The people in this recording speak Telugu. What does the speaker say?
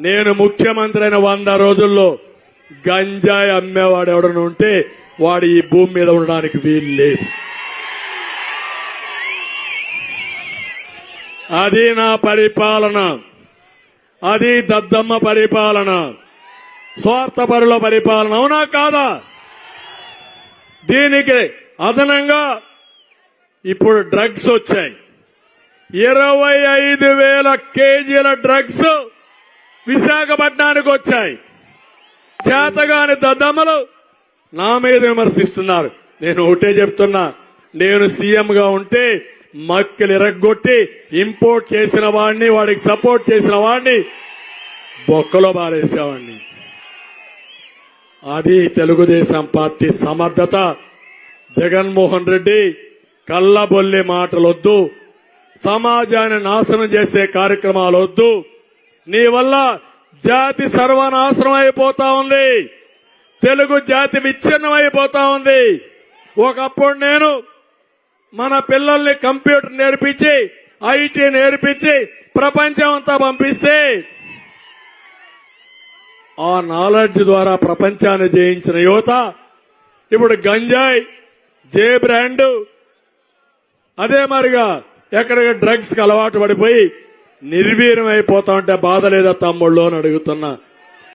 నేను ముఖ్యమంత్రి అయిన వంద రోజుల్లో గంజాయి అమ్మేవాడు ఎవడను ఉంటే వాడు ఈ భూమి మీద ఉండడానికి వీలు లేదు. అది నా పరిపాలన. అది దద్దమ్మ పరిపాలన. స్వార్థపరుల పరిపాలన. అవునా కాదా? దీనికి అదనంగా ఇప్పుడు డ్రగ్స్ వచ్చాయి. ఇరవై ఐదు వేల కేజీల డ్రగ్స్ విశాఖపట్నానికి వచ్చాయి. చేతగాని దద్దమ్మలు నా మీద విమర్శిస్తున్నారు. నేను ఒకటే చెప్తున్నా నేను సీఎంగా ఉంటే మక్కలు ఇరగ్గొట్టి ఇంపోర్ట్ చేసిన వాడిని వాడికి సపోర్ట్ చేసిన వాడిని బొక్కలో బారేసేవాడిని అది తెలుగుదేశం పార్టీ సమర్థత. జగన్మోహన్ రెడ్డి కళ్ళబొల్లి మాటలొద్దు సమాజాన్ని నాశనం చేసే కార్యక్రమాలు వద్దు నీ వల్ల జాతి సర్వనాశనం అయిపోతా ఉంది. తెలుగు జాతి విచ్ఛిన్నం అయిపోతా ఉంది. ఒకప్పుడు నేను మన పిల్లల్ని కంప్యూటర్ నేర్పించి ఐటీ నేర్పించి ప్రపంచం అంతా పంపిస్తే ఆ నాలెడ్జ్ ద్వారా ప్రపంచాన్ని జయించిన యువత ఇప్పుడు గంజాయి జే బ్రాండ్ అదే మరిగా ఎక్కడికి డ్రగ్స్కి అలవాటు పడిపోయి నిర్వీర్యమైపోతా ఉంటే బాధ లేదా తమ్ముళ్ళు అని అడుగుతున్నా.